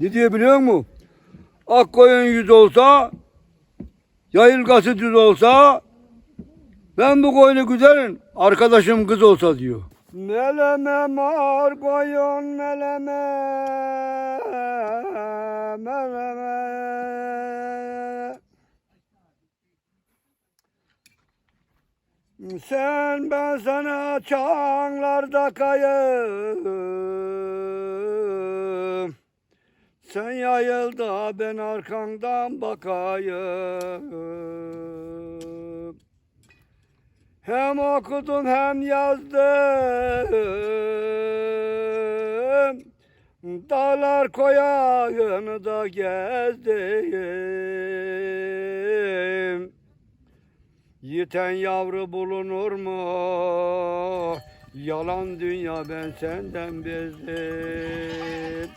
Ne diyor biliyor musun? Ak koyun yüz olsa, yayılgası düz olsa, ben bu koyunu güzelim, arkadaşım kız olsa diyor. Meleme mar koyun meleme, meleme. Sen ben sana çağlarda kayım. Sen yayıl da ben arkandan bakayım. Hem okudum hem yazdım. Dağlar koyağını da gezdim. Yiten yavru bulunur mu? Yalan dünya ben senden bezdim.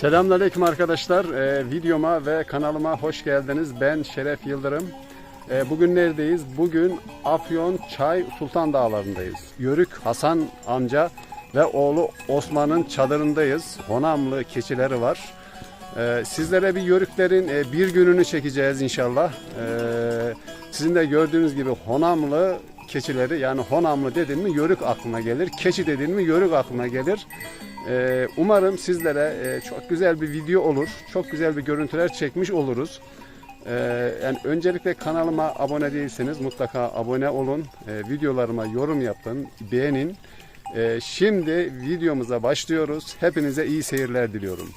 Selamünaleyküm arkadaşlar. Ee, videoma ve kanalıma hoş geldiniz. Ben Şeref Yıldırım. Ee, bugün neredeyiz? Bugün Afyon Çay Sultan Dağları'ndayız. Yörük Hasan amca ve oğlu Osman'ın çadırındayız. Honamlı keçileri var. Ee, sizlere bir yörüklerin e, bir gününü çekeceğiz inşallah. Ee, sizin de gördüğünüz gibi Honamlı keçileri yani Honamlı dedin mi yörük aklına gelir. Keçi dedin mi yörük aklına gelir. Ee, umarım sizlere e, çok güzel bir video olur. Çok güzel bir görüntüler çekmiş oluruz. Ee, yani öncelikle kanalıma abone değilseniz mutlaka abone olun. Ee, videolarıma yorum yapın, beğenin. Ee, şimdi videomuza başlıyoruz. Hepinize iyi seyirler diliyorum.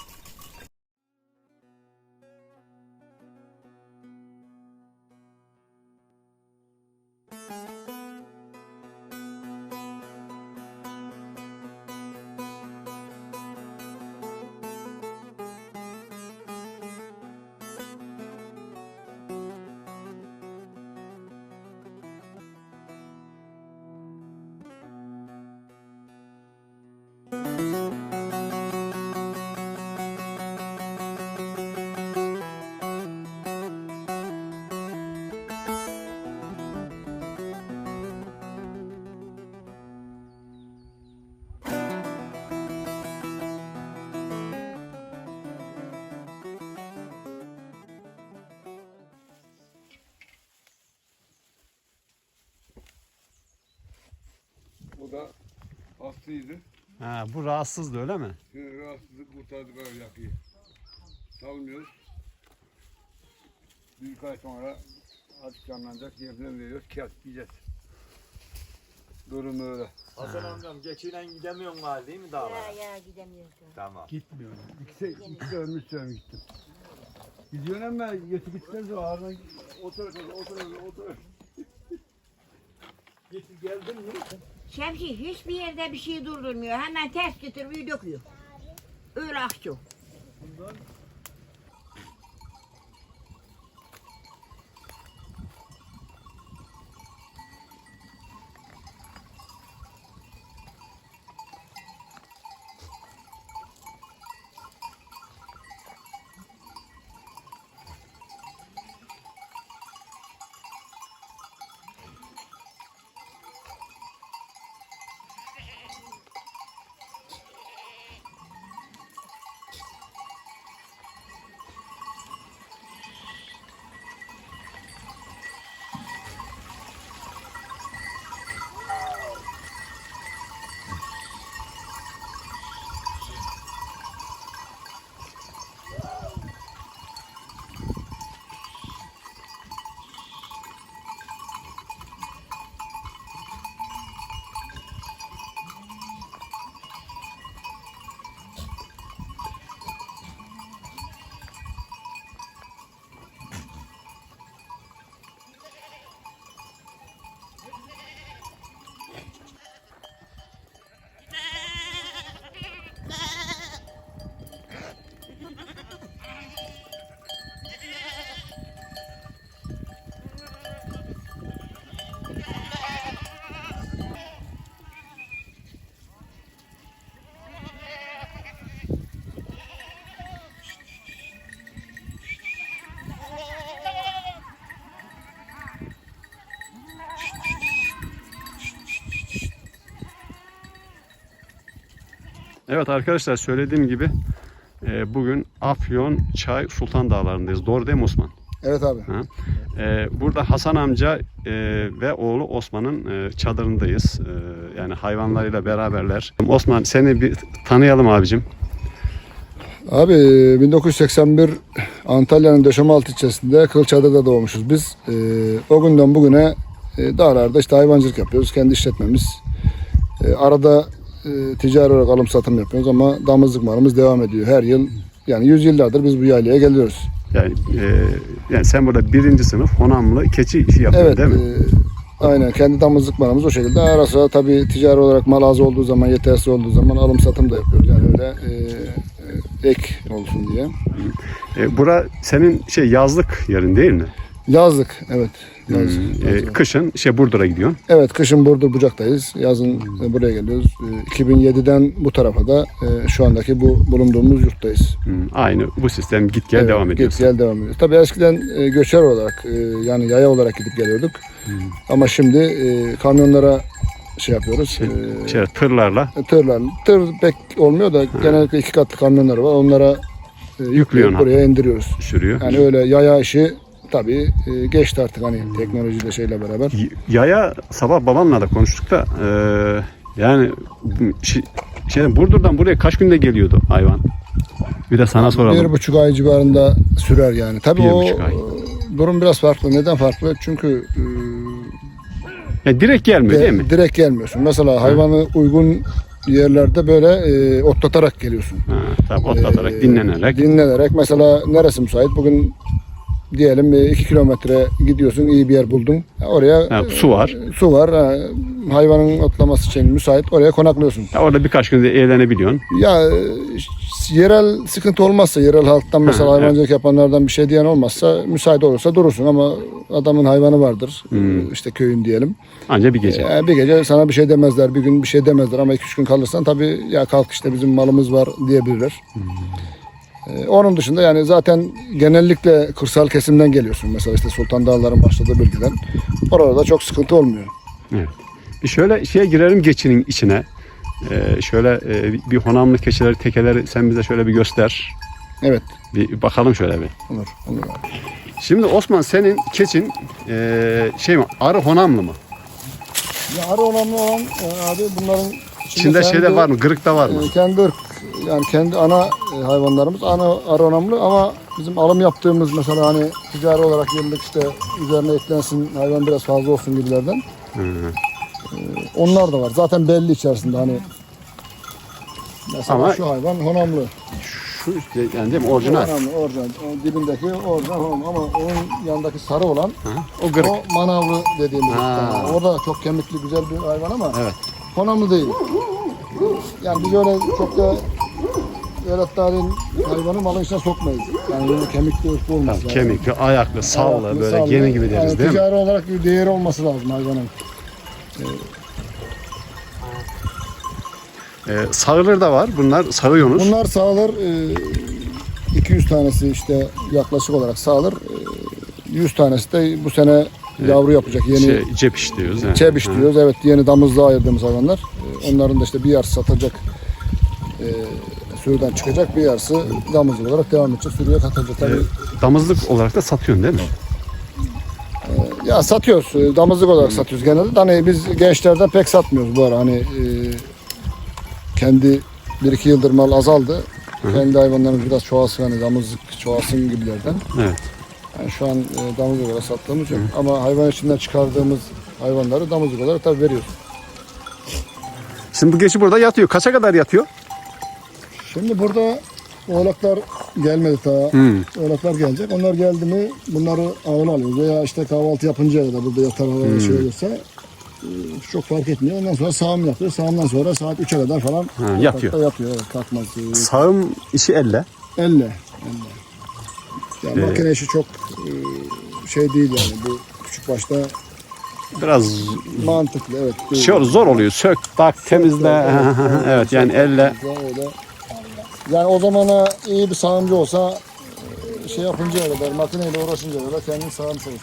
Da hastaydı. Ha, bu rahatsızdı öyle mi? Şimdi rahatsızlık kurtardık öyle yakıyı. Salmıyoruz. Bir ay sonra artık canlanacak yemden veriyoruz. Kes yiyeceğiz. Durum öyle. Hasan amcam geçiyle gidemiyorsun galiba değil mi dağlara? Ya ya gidemiyorsun. Tamam. Gitmiyorum. İkisi, ikisi ölmüş sen gittim. Gidiyorsun ama getir gitmez o ağrına otur otur otur otur. Getir geldin mi? Şemsi hiçbir yerde bir şey durdurmuyor. Hemen ters getiriyor döküyor. Öyle akçı. Evet arkadaşlar söylediğim gibi e, bugün Afyon Çay Sultan Dağları'ndayız. Doğru değil mi Osman? Evet abi. E, burada Hasan amca e, ve oğlu Osman'ın e, çadırındayız. E, yani hayvanlarıyla beraberler. Osman seni bir tanıyalım abicim. Abi 1981 Antalya'nın Döşemealtı ilçesinde Kılçada'da doğmuşuz biz. Ee, o günden bugüne e, dağlarda işte hayvancılık yapıyoruz. Kendi işletmemiz. Ee, arada e, ticari olarak alım satım yapıyoruz ama damızlık malımız devam ediyor. Her yıl yani yüzyıllardır biz bu yaylaya geliyoruz. Yani, e, yani sen burada birinci sınıf Honamlı keçi işi yapıyorsun Evet. değil mi? e, aynen kendi damızlık malımız o şekilde. Ara sıra tabii ticari olarak mal az olduğu zaman, yetersiz olduğu zaman alım satım da yapıyoruz. Yani öyle e, e, ek olsun diye. E, bura senin şey yazlık yerin değil mi? Yazlık evet. Yazlık. E, yazlık. kışın şey Burdur'a gidiyorsun. Evet kışın Burdur Bucak'tayız. Yazın e, buraya geliyoruz. E, 2007'den bu tarafa da e, şu andaki bu bulunduğumuz yurttayız. Hı, aynı bu sistem git gel Evet, devam git ediyorsun. gel devam ediyoruz. Tabii eskiden e, göçer olarak e, yani yaya olarak gidip geliyorduk. Ama şimdi e, kamyonlara şey yapıyoruz. E, Şey, tırlarla tırlar. Tır pek olmuyor da genellikle iki katlı kamyonlar var. Onlara e, Yüklüyorsun. buraya indiriyoruz. sürüyor. Yani öyle yaya işi tabii e, geçti artık hani teknolojiyle şeyle beraber. Yaya sabah babamla da konuştuk da e, yani şey, şey, Burdur'dan buraya kaç günde geliyordu hayvan? Bir de sana soralım. Bir buçuk ay civarında sürer yani. Tabii Bir o ay. e, durum biraz farklı. Neden farklı? Çünkü e, Yani direkt gelmiyor de- değil mi? direkt gelmiyorsun. Mesela hayvanı uygun yerlerde böyle e, otlatarak geliyorsun. Ha, tabii otlatarak, E, dinlenerek. Dinlenerek. Mesela neresi müsait? Bugün diyelim 2 kilometre gidiyorsun iyi bir yer buldun. Oraya Ha, su var. e, su var. Ha, hayvanın otlaması için müsait. Oraya konaklıyorsun. Ya orada birkaç günde eğlenebiliyorsun. Ya e, yerel sıkıntı olmazsa, yerel halktan mesela Ha, hayvancılık yapanlardan bir şey diyen olmazsa müsait olursa durursun ama adamın hayvanı vardır. Hmm. e, işte köyün diyelim. Anca bir gece. E, bir gece sana bir şey demezler, bir gün bir şey demezler ama iki üç gün kalırsan tabii ya kalk işte bizim malımız var diyebilirler. E, onun dışında yani zaten genellikle kırsal kesimden geliyorsun. Mesela işte Sultan Dağları'nın başladığı bölgeden. Orada çok sıkıntı olmuyor. Evet. Bir şöyle şeye girelim geçinin içine. Ee, şöyle e, bir honamlı keçileri, tekeleri sen bize şöyle bir göster. Evet. Bir bakalım şöyle bir. Olur. olur abi. Şimdi Osman senin keçin e, şey mi arı honamlı mı? Ya arı önemli olan e, abi bunların İçinde şeyde var mı? Gırıkta var mı? E, kendi ırk yani kendi ana e, hayvanlarımız ana arı önemli ama bizim alım yaptığımız mesela hani ticari olarak yıllık işte üzerine eklensin hayvan biraz fazla olsun gibilerden. Hı. E, onlar da var. Zaten belli içerisinde hani mesela Ama- şu hayvan honamlı. Şu yani değil mi orijinal? Honamlı, orijinal. O dibindeki orijinal honamlı ama onun yanındaki sarı olan Hı. O gırık. o manavlı dediğimiz. Yani o da çok kemikli güzel bir hayvan ama Evet. honamlı değil. Yani biz öyle çok da Dağ'ın hayvanı malın içine sokmayız. Yani böyle kemikli ırklı olması lazım. kemikli, ayaklı, sallı, Ayaklı, böyle sallı. gemi gibi deriz yani değil mi? Ticari olarak bir değeri olması lazım hayvanın. Ee, sağılır da var. Bunlar sağıyorsunuz. Bunlar sağlar e, 200 tanesi işte yaklaşık olarak sağlar. E, 100 tanesi de bu sene yavru yapacak. Yeni Şey, cep iş diyoruz. he. çebiş diyoruz. Evet yeni damızlığa ayırdığımız hayvanlar. E, onların da işte bir yarısı satacak. E, sürüden çıkacak bir yarısı damızlık olarak devam edecek. Sürüye katacak. Tabii Ee, damızlık olarak da satıyorsun değil mi? Ya satıyoruz. e, Damızlık olarak satıyoruz genelde. de Hani biz gençlerden pek satmıyoruz bu ara. Hani e, kendi bir iki yıldır mal azaldı. Kendi hayvanlarımız biraz çoğalsın hani damızlık çoğalsın gibilerden. Evet. Yani şu an e, damızlık olarak sattığımız yok. Ama hayvan içinden çıkardığımız hayvanları damızlık olarak tabii veriyoruz. Şimdi bu geçi burada yatıyor. Kaça kadar yatıyor? Şimdi burada oğlaklar gelmedi daha. Hmm. Oğlaklar gelecek. Onlar geldi mi bunları ağına alıyoruz. Veya işte kahvaltı yapıncaya kadar burada yatar hava şey olursa e, çok fark etmiyor. Ondan sonra sağım yapıyor. Sağımdan sonra saat 3'e kadar falan Ha, yatıyor. Evet, kalkmaz. Sağım işi elle. Elle. elle. Yani Ee, makine işi çok e, şey değil yani. Bu küçük başta Biraz mantıklı. Evet. şey zor oluyor. Sök, tak, temizle. Evet, evet, evet yani elle. Öyle. Yani o zamana iyi bir sağımcı olsa e, şey yapıncaya kadar, makineyle uğraşıncaya kadar kendini sağmış olsun.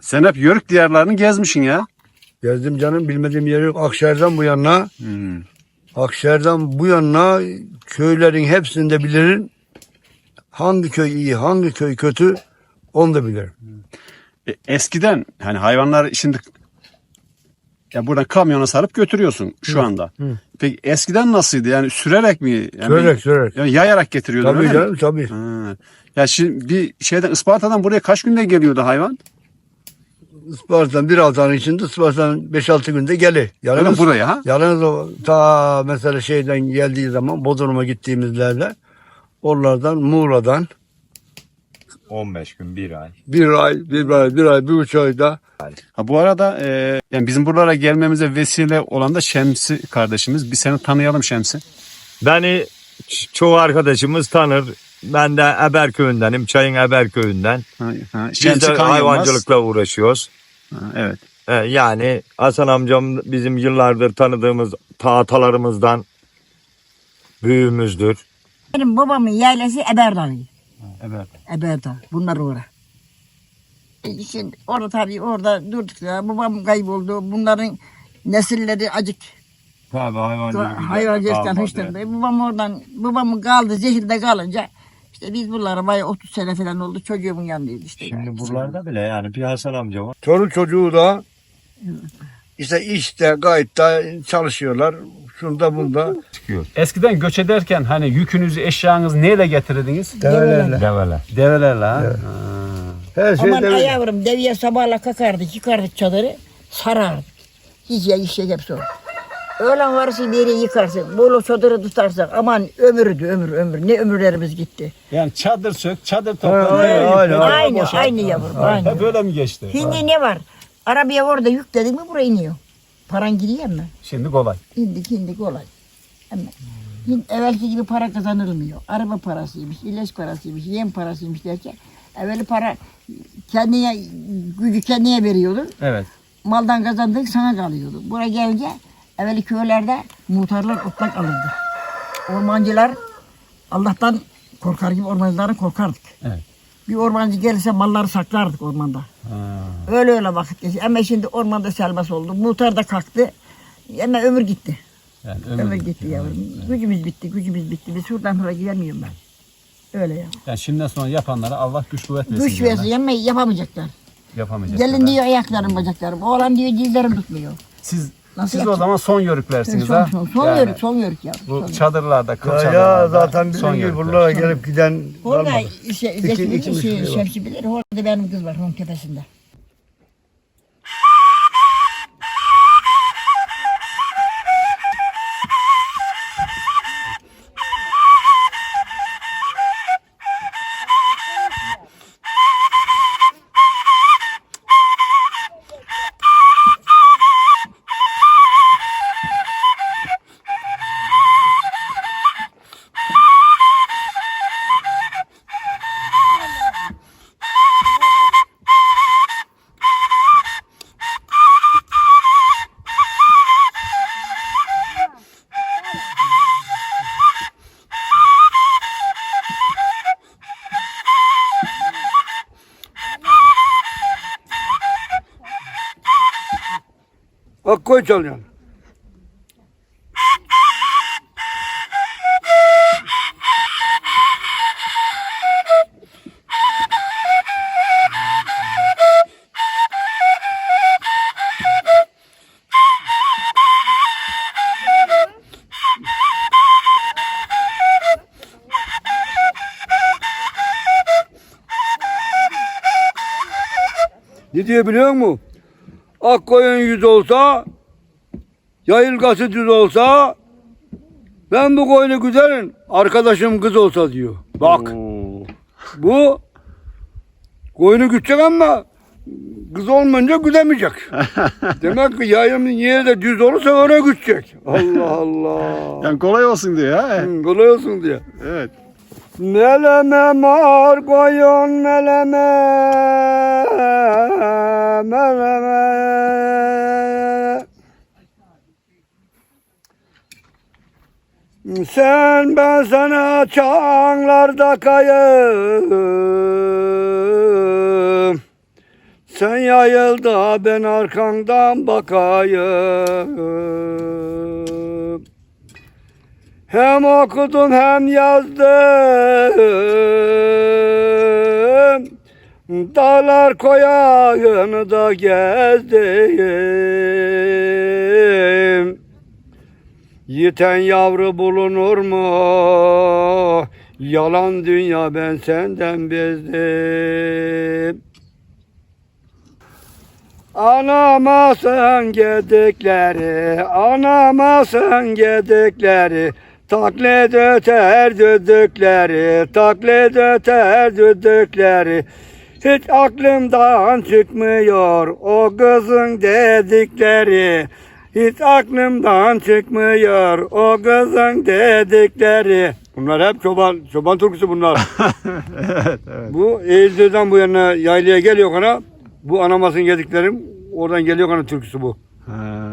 Sen hep Yörük diyarlarını gezmişsin ya. Gezdim canım bilmediğim yeri yok. Akşehir'den bu yana. Akşehir'den bu yana köylerin hepsini de bilirim. Hangi köy iyi, hangi köy kötü onu da bilirim. E, eskiden hani hayvanlar şimdi ya buradan kamyona sarıp götürüyorsun şu anda. Peki eskiden nasıldı? Yani sürerek mi? Yani Sürerek, sürerek. Yani yayarak getiriyordun Tabii öyle mi? canım tabii. Ha. Ya şimdi bir şeyden Isparta'dan buraya kaç günde geliyordu hayvan? Isparta'dan bir haftanın içinde Isparta'dan 5-6 günde gelir. Öyle Yalnız, buraya ha? yalnız o ta mesela şeyden geldiği zaman Bodrum'a gittiğimizlerde oralardan Muğla'dan 15 gün, 1 ay. bir ay, bir ay, bir ay, bir buçuk ayda Ha, bu arada e, yani bizim buralara gelmemize vesile olan da Şemsi kardeşimiz. Bir seni tanıyalım Şemsi. Beni ç- çoğu arkadaşımız tanır. Ben de Eberköy'ündenim. Çayın Eberköy'ünden. Ha, ha, Biz de hayvancılıkla uğraşıyoruz. Ha, evet. Ee, yani Hasan amcam bizim yıllardır tanıdığımız ta atalarımızdan büyüğümüzdür. Benim babamın yaylası Eberdağ. Evet. Eberdağ. Bunlar orada. E Şimdi orada tabii orada durduk ya. Babam kayboldu. Bunların nesilleri acık Tabii hayvancılık. hayvancılıktan hıştırdı. Babam oradan, babamın kaldı zehirde kalınca işte biz bunlara bayağı 30 sene falan oldu. Çocuğumun yanındaydı işte. Şimdi buralarda bile yani bir Hasan amca var. Çoluk çocuğu da işte işte gayet de çalışıyorlar. Şunda bunda. Eskiden göç ederken hani yükünüzü, eşyanızı neyle getirirdiniz? Develerle. Devele. Develerle ha. Her şey Aman deve. ayavrum deviye sabahla kakardık, yıkardık çadırı, sarardık. Hiç ya işe hepsi o. Öğlen varsa bir yere yıkarsın, bolu çadırı tutarsak aman ömürdü ömür ömür. Ne ömürlerimiz gitti. Yani çadır sök, çadır Ha, aynen, aynen. Aynı, aynı yavrum, aynı. böyle mi geçti? Şimdi ne var? Arabaya orada yükledin mi buraya iniyor. Paran gidiyor mu? Şimdi kolay. İndik indik olay. Ama şimdi evvelki gibi para kazanılmıyor. Araba parasıymış, ilaç parasıymış, yem parasıymış derken evveli para kendine gücü kendine veriyordu. Evet. Maldan kazandık sana kalıyordu. Buraya gelince evveli köylerde muhtarlar otlak alırdı. Ormancılar Allah'tan korkar gibi ormancılara korkardık. Evet. Bir ormancı gelirse malları saklardık ormanda. Öyle öyle vakit geçti. Ama şimdi ormanda serbest oldu. Muhtar da kalktı. Ama ömür gitti. Yani Ömür gitti yavrum. Gücümüz bitti, gücümüz bitti. Biz şuradan sonra gidemiyorum ben. Öyle ya. Yani şimdiden sonra yapanlara Allah güç kuvvet versin. Güç versin ama yapamayacaklar. Yapamayacaklar. Gelin diyor ayaklarım, bacaklarım. Oğlan diyor dizlerim tutmuyor. Siz, Nasıl siz o yapacak? zaman son yörüklersiniz Son, ha. son, son Yani yörük, son yörük yavrum. Bu son yörük. çadırlarda, kıl Ya, çadırlarda. ya zaten bizim gibi yörükler. buralara gelip giden Orada kalmadı. şey, Zeki iki bilir, şey, müşteri var. Şemsi bilir. Orada benim kız var, onun tepesinde. Koy çalıyorsun. Ne diyor biliyor musun? Ak koyun yüz olsa, yayılgası düz olsa, ben bu koyunu güderim, arkadaşım kız olsa diyor. Bak, bu koyunu güdecek ama kız olmayınca güdemeyecek. Demek ki yayın yeri de düz olursa öyle güdecek. Allah Allah. Yani kolay olsun diye ha. Hı, kolay olsun diye. Evet. Meleme mar koyun meleme meleme Sen ben sana çanlarda kayım Sen yayılda ben arkandan bakayım. Hem okudum hem yazdım. Dağlar koyağını da gezdim. Yiten yavru bulunur mu? Yalan dünya ben senden bezdim. Anama sen gedikleri, anama sen gedikleri, taklit öter düdükleri, taklit öter düdükleri. Hiç aklımdan çıkmıyor o kızın dedikleri. Hiç aklımdan çıkmıyor o kızın dedikleri. Bunlar hep çoban, çoban türküsü bunlar. evet, evet. Bu Eğildir'den bu yana yaylaya geliyor kana. Bu anamasın yediklerim oradan geliyor kana türküsü bu. Ha.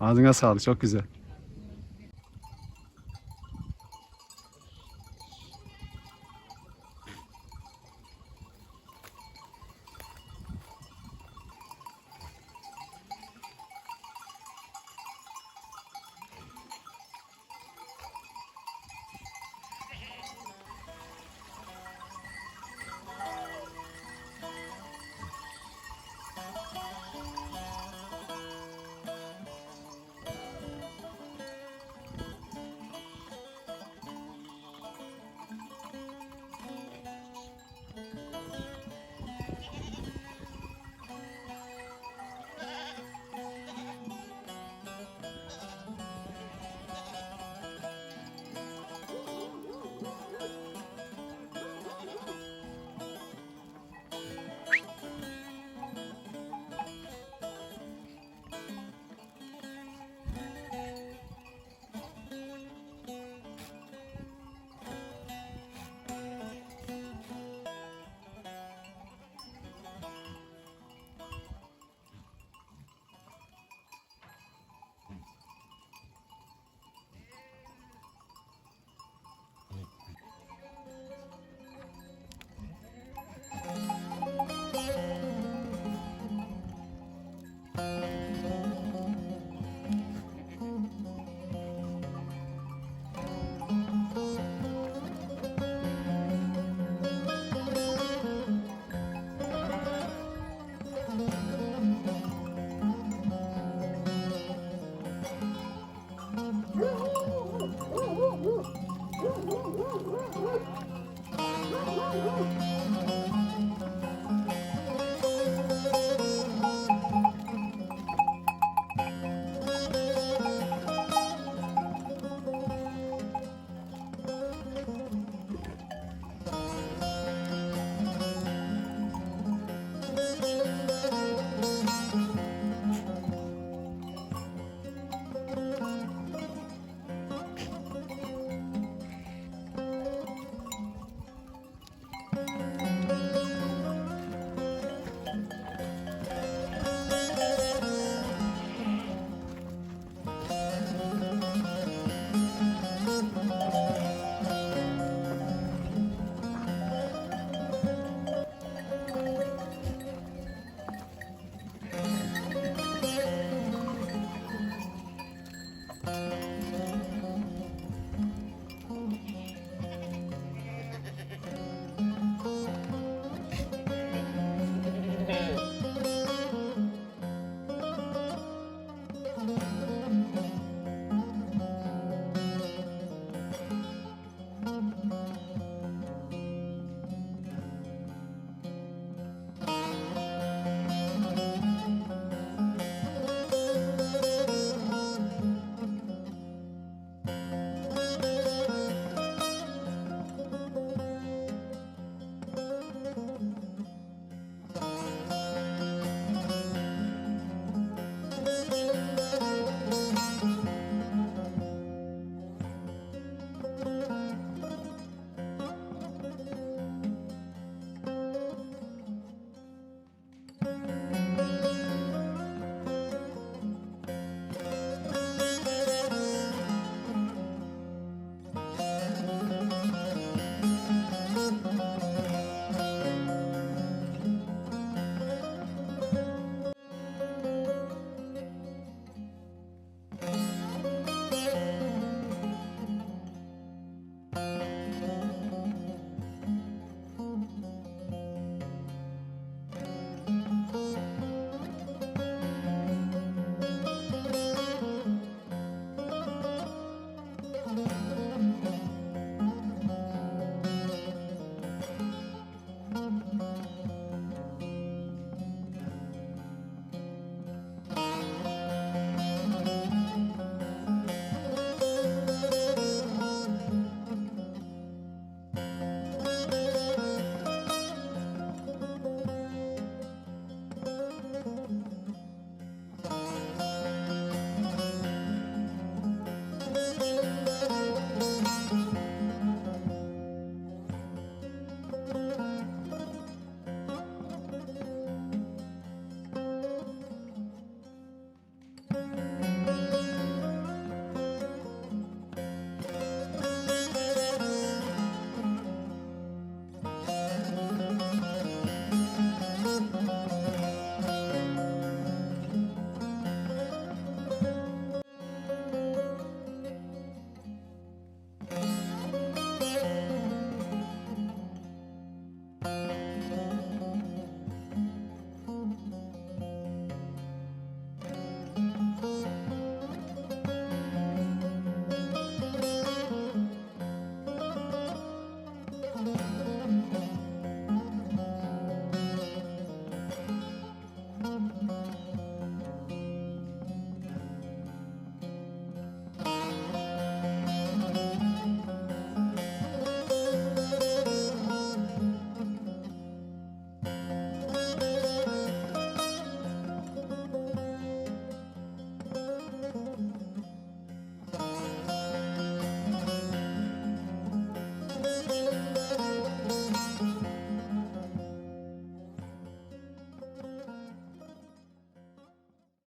Ağzına sağlık çok güzel. Woo!